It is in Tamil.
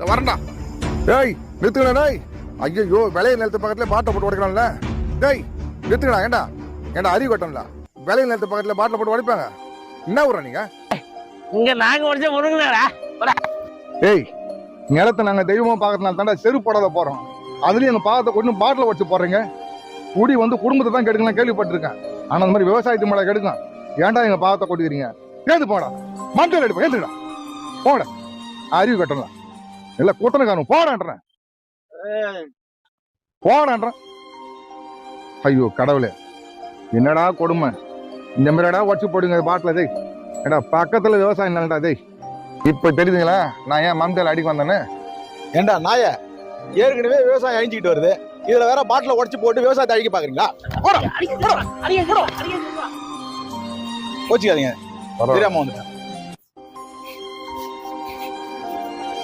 இதோ வரேன்டா டேய் நிறுத்துக்கடா டேய். ஐயோ விளைய நிலத்து பக்கத்துல பாட்டை போட்டு உடைக்கலாம்ல. டேய் நிறுத்துக்கடா ஏண்டா? ஏண்டா அறிவு கட்டம்ல விளைய நிலத்து பக்கத்துல பாட்டில் போட்டு உடைப்பாங்க. என்ன ஊரா நீங்க? இங்க நாங்க உடச்ச முருங்கடா டேய் நிலத்தை நாங்க தெய்வமா பார்க்கறதுனால தாண்டா செருப்பு போடாத போறோம். அதுலயும் எங்க பாகத்தை கொண்டு பாட்டில் உடச்சு போடுறீங்க. குடி வந்து குடும்பத்தை தான் கெடுக்கலாம் கேள்விப்பட்டிருக்கேன். ஆனா அந்த மாதிரி விவசாயத்து மேல கெடுக்கும் ஏன்டா எங்க பாகத்தை கொட்டுக்கிறீங்க ஏந்து போடா மண்டல் எடுப்பா ஏந்துடா போட அறிவு கட்டலாம் இல்ல கூட்டணி காணும். போடான்றேன். போடான்றேன். ஐயோ கடவுளே. என்னடா கொடுமை? இந்த மாதிரிடா உடச்சு போடுங்க பாட்டில் டேய். ஏடா பக்கத்துல விவசாயம் இல்லைடா டேய். இப்ப தெரியுதுங்களா? நான் ஏன் மம்தல் அடிக்க வந்தேன்னு? ஏண்டா நாய? ஏற்கனவே விவசாயம் அழிஞ்சிக்கிட்டு வருது. இதுல வேற பாட்டில உடைச்சு போட்டு விவசாயத்தை அழிக்க பாக்குறீங்களா? போச்சுக்காதீங்க தெரியாம வந்துட்டேன்.